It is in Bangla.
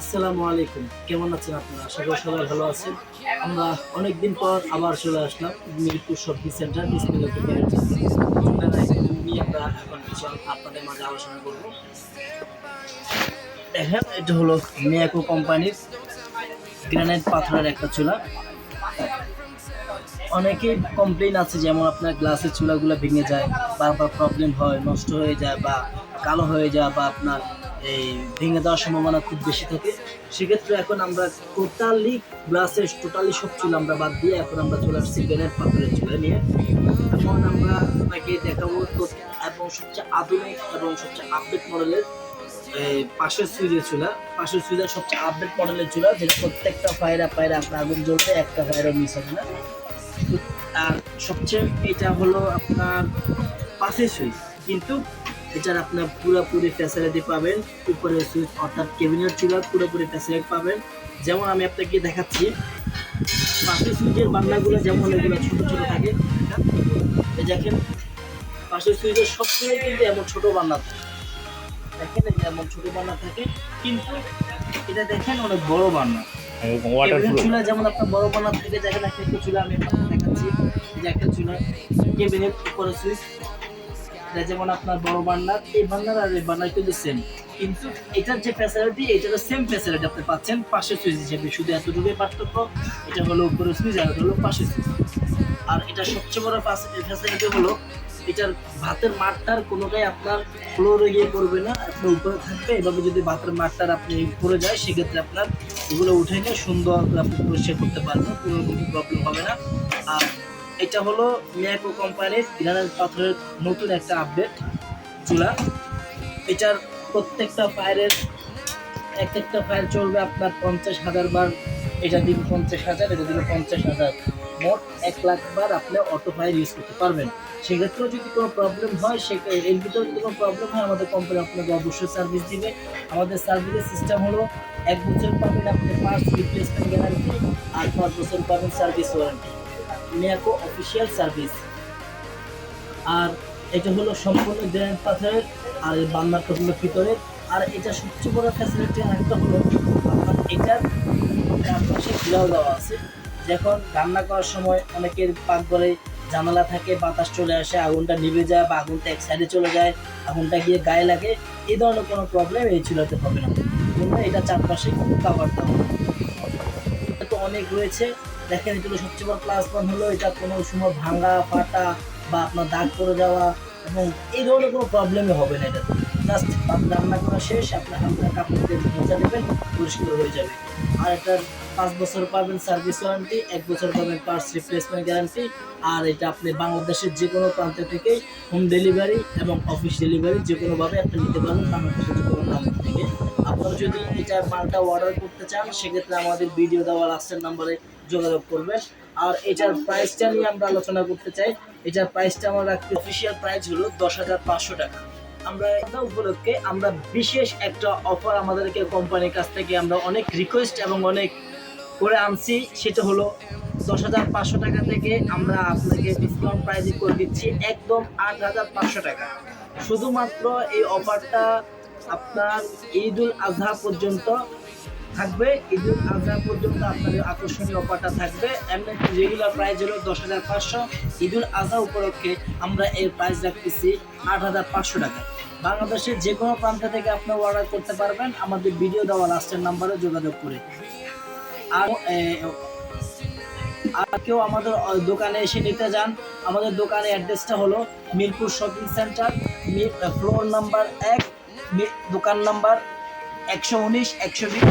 আসসালামু আলাইকুম। কেমন আছেন আপনারা? আশা করি সবাই ভালো আছেন। আমরা অনেকদিন পর আবার চলে আসলাম মিরপুর শপিং সেন্টার বিসমিল্লাহ নিয়ে আমরা এখন কিছু আপনাদের মাঝে আলোচনা করব। দেখেন, এটা হলো মিয়াকো কোম্পানির গ্রানাইট পাথরের একটা চুলা। অনেকেই কমপ্লেন আছে যেমন আপনার গ্লাসের চুলাগুলো ভেঙে যায়, বারবার প্রবলেম হয়, নষ্ট হয়ে যায় বা কালো হয়ে যায় বা আপনার এই ভেঙে দেওয়ার সম্ভাবনা খুব বেশি থাকে। সেক্ষেত্রে এখন আমরা টোটালি গ্লাসের টোটালি সব চুলা আমরা বাদ দিয়ে এখন আমরা চলে আসছি গ্রেনেড পাথরের চুলা নিয়ে। এখন আমরা আপনাকে দেখাবো এবং সবচেয়ে আধুনিক এবং সবচেয়ে আপডেট মডেলের পাশের সুইচের চুলা। পাশের সুইচের সবচেয়ে আপডেট মডেলের চুলা, যেটা প্রত্যেকটা ফায়ারা ফায়ারে আপনার আগুন জ্বলবে একটা ফায়ারও মিস হবে না। আর সবচেয়ে এটা হলো আপনার পাশের সুইচ কিন্তু এটার আপনার পুরোপুরি ফ্যাসিলিটি পাবেন। উপরে সুইচ অর্থাৎ কেবিনের চুলার পুরোপুরি ফ্যাসিলিটি পাবেন। যেমন আমি আপনাকে দেখাচ্ছি পাশের সুইচের বান্নাগুলো যেমন এগুলো ছোট ছোট থাকে দেখেন পাশের সুইচের সবচেয়ে কিন্তু এমন ছোট বান্না থাকে। দেখেন এই এমন ছোট বান্না থাকে কিন্তু এটা দেখেন অনেক বড় বান্না। চুলা যেমন আপনার বড় বান্না থেকে দেখেন একটা চুলা আমি দেখাচ্ছি যে একটা চুলা কেবিনের উপরে সুইচ এটা যেমন আপনার বড় বান্নার এই বান্নার আর এই বান্নার কিন্তু সেম কিন্তু এটার যে ফ্যাসিলিটি এটারও সেম ফ্যাসিলিটি আপনি পাচ্ছেন পাশের সুইচ হিসেবে। শুধু এতটুকুই পার্থক্য, এটা হলো উপরে সুইচ আর হলো পাশের সুইচ। আর এটা সবচেয়ে বড় ফ্যাসিলিটি হলো, এটার ভাতের মাঠটার কোনোটাই আপনার ফ্লোরে গিয়ে পড়বে না, আপনার উপরে থাকবে। এভাবে যদি ভাতের মাঠটার আপনি পড়ে যায়, সেক্ষেত্রে আপনার এগুলো উঠে নিয়ে সুন্দর আপনি পরিষ্কার করতে পারবেন, কোনো প্রবলেম হবে না। আর এটা হলো মিয়াকো কোম্পানির গ্রানাইট পাথরের নতুন একটা আপডেট চুলা। এটার প্রত্যেকটা ফায়ারের এক একটা ফায়ার চলবে আপনার পঞ্চাশ হাজার বার, এটা দিন পঞ্চাশ হাজার, এটা দিলে পঞ্চাশ হাজার। মোট এক লাখ বার আপনি অটো ফায়ার ইউজ করতে পারবেন। সেক্ষেত্রেও যদি কোনো প্রবলেম হয়, সে এর ভিতরে যদি কোনো প্রবলেম হয়, আমাদের কোম্পানি আপনাকে অবশ্যই সার্ভিস দিবে। আমাদের সার্ভিসের সিস্টেম হলো এক বছর পাবেন আপনি পার্টস রিপ্লেসমেন্ট গ্যারান্টি আর পাঁচ বছর পাবেন service warranty Miyako official service আর এটা হলো সম্পূর্ণ গ্র্যান্ড পাথরের আর এই বান্নারটা হলো আর এটা সবচেয়ে বড় ফ্যাসিলিটি আরেকটা হলো আপনার এটার পাশে চুলাও দেওয়া আছে। যখন রান্না করার সময় অনেকের পাকঘরে জানালা থাকে, বাতাস চলে আসে, আগুনটা নিভে যায় বা আগুনটা এক সাইডে চলে যায়, আগুনটা গিয়ে গায়ে লাগে এই ধরনের কোনো প্রবলেম এই চুলাতে হবে না। এটা চারপাশে খুব কাভার দেওয়া তো অনেক রয়েছে। দেখেন এগুলো সবচেয়ে বড় প্লাস পয়েন্ট হলো এটা কোনো সময় ভাঙা ফাটা বা আপনার দাগ পড়ে যাওয়া এবং এই ধরনের কোনো প্রবলেমই হবে না এটাতে জাস্ট রান্না করা শেষ, আপনার হালকা কাপড় দিয়ে মোচা দেবেন পরিষ্কার হয়ে যাবে। আর এটার পাঁচ বছর পাবেন সার্ভিস ওয়ারেন্টি এক বছর পাবেন পার্টস রিপ্লেসমেন্ট গ্যারান্টি আর এটা আপনি বাংলাদেশের যে কোনো প্রান্ত থেকে হোম ডেলিভারি এবং অফিস ডেলিভারি যে কোনোভাবে আপনি নিতে পারবেন বাংলাদেশের যদি এটা মালটা অর্ডার করতে চান, সেক্ষেত্রে আমাদের ভিডিও দেওয়া লাস্টের নাম্বারে যোগাযোগ করবেন। আর এটার প্রাইসটা নিয়ে আমরা আলোচনা করতে চাই। এটার প্রাইসটা আমরা রাখতে অফিসিয়াল প্রাইস হলো দশ হাজার পাঁচশো টাকা। আমরা এটা উপলক্ষে আমরা বিশেষ একটা অফার আমাদেরকে কোম্পানির কাছ থেকে আমরা অনেক রিকোয়েস্ট এবং অনেক করে আনছি। সেটা হলো দশ হাজার পাঁচশো টাকা থেকে আমরা আপনাকে ডিসকাউন্ট প্রাইসে করে দিচ্ছি একদম আট হাজার পাঁচশো টাকা। শুধুমাত্র এই অফারটা আপনার ঈদুল আজহা পর্যন্ত থাকবে। ঈদুল আজহা পর্যন্ত আপনাদের আকর্ষণীয় অফারটা থাকবে। এমনি রেগুলার প্রাইস হলো দশ হাজার পাঁচশো। ঈদুল আজহা উপলক্ষে আমরা এর প্রাইস রাখতেছি আট হাজার পাঁচশো টাকা। বাংলাদেশের যে কোনো প্রান্ত থেকে আপনি অর্ডার করতে পারবেন। আমাদের ভিডিও দেওয়া লাস্টের নাম্বারে যোগাযোগ করে। আর আর কেউ আমাদের দোকানে এসে নিতে যান। আমাদের দোকানের অ্যাড্রেসটা হলো Mirpur shopping centre floor number এক দোকান নাম্বার একশো উনিশ একশো বিশ